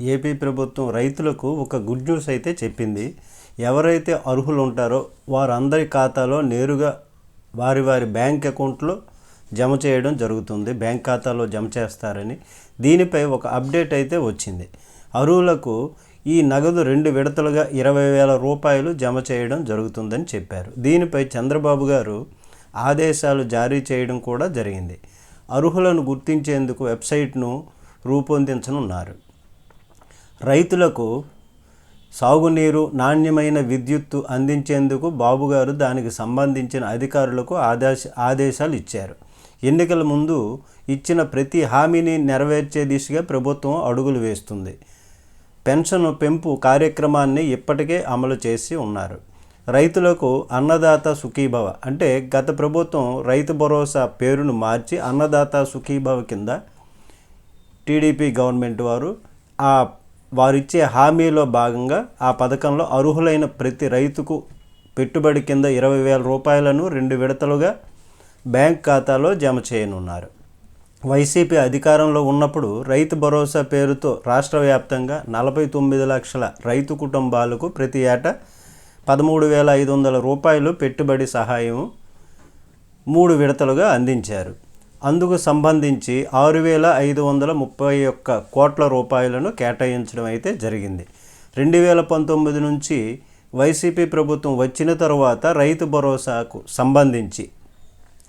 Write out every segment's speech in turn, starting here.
AP ప్రభుత్వం రైతులకు ఒక గుడ్ న్యూస్ అయితే చెప్పింది. ఎవరైతే అర్హులు ఉంటారో వారందరి ఖాతాలో నేరుగా వారి వారి బ్యాంక్ అకౌంట్లో జమ చేయడం జరుగుతుంది. బ్యాంక్ ఖాతాలో జమ చేస్తారని దీనిపై ఒక అప్డేట్ అయితే వచ్చింది. అర్హులకు ఈ నగదు రెండు విడతలుగా ఇరవై వేల రూపాయలు జమ చేయడం జరుగుతుందని చెప్పారు. దీనిపై చంద్రబాబు గారు ఆదేశాలు జారీ చేయడం కూడా జరిగింది. అర్హులను గుర్తించేందుకు వెబ్సైట్ను రూపొందించనున్నారు. రైతులకు సాగునీరు నాణ్యమైన విద్యుత్తు అందించేందుకు బాబుగారు దానికి సంబంధించిన అధికారులకు ఆదేశ ఆదేశాలు ఇచ్చారు. ఎన్నికల ముందు ఇచ్చిన ప్రతి హామీని నెరవేర్చే దిశగా ప్రభుత్వం అడుగులు వేస్తుంది. పెన్షన్ పెంపు కార్యక్రమాన్ని ఇప్పటికే అమలు చేసి ఉన్నారు. రైతులకు అన్నదాత సుఖీభవ అంటే గత ప్రభుత్వం రైతు భరోసా పేరును మార్చి అన్నదాత సుఖీభవ కింద టీడీపీ గవర్నమెంట్ వారు ఆ వారిచ్చే హామీలో భాగంగా ఆ పథకంలో అర్హులైన ప్రతి రైతుకు పెట్టుబడి కింద ఇరవై వేల రూపాయలను రెండు విడతలుగా బ్యాంక్ ఖాతాలో జమ చేయనున్నారు. వైసీపీ అధికారంలో ఉన్నప్పుడు రైతు భరోసా పేరుతో రాష్ట్ర వ్యాప్తంగా నలభై తొమ్మిది లక్షల రైతు కుటుంబాలకు ప్రతి ఏటా పదమూడు వేల ఐదు వందల రూపాయలు పెట్టుబడి సహాయం మూడు విడతలుగా అందించారు. అందుకు సంబంధించి ఆరు వేల ఐదు వందల ముప్పై ఒక్క కోట్ల రూపాయలను కేటాయించడం అయితే జరిగింది. రెండు వేల పంతొమ్మిది నుంచి వైసీపీ ప్రభుత్వం వచ్చిన తరువాత రైతు భరోసాకు సంబంధించి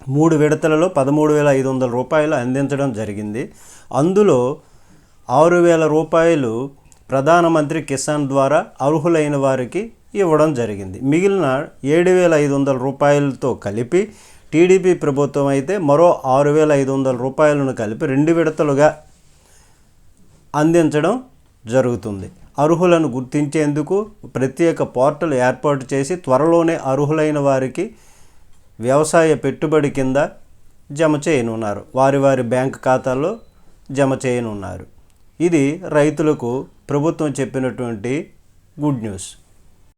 మూడు విడతలలో పదమూడు వేల ఐదు వందల రూపాయలు అందించడం జరిగింది. అందులో ఆరు వేల రూపాయలు ప్రధానమంత్రి కిసాన్ ద్వారా అర్హులైన వారికి ఇవ్వడం జరిగింది. మిగిలిన ఏడు వేల ఐదు వందల రూపాయలతో కలిపి టీడీపీ ప్రభుత్వం అయితే మరో ఆరు వేల ఐదు వందల రూపాయలను కలిపి రెండు విడతలుగా అందించడం జరుగుతుంది. అర్హులను గుర్తించేందుకు ప్రత్యేక పోర్టల్ ఏర్పాటు చేసి త్వరలోనే అర్హులైన వారికి వ్యవసాయ పెట్టుబడి కింద జమ చేయనున్నారు. వారి వారి బ్యాంక్ ఖాతాల్లో జమ చేయనున్నారు. ఇది రైతులకు ప్రభుత్వం చెప్పినటువంటి గుడ్ న్యూస్.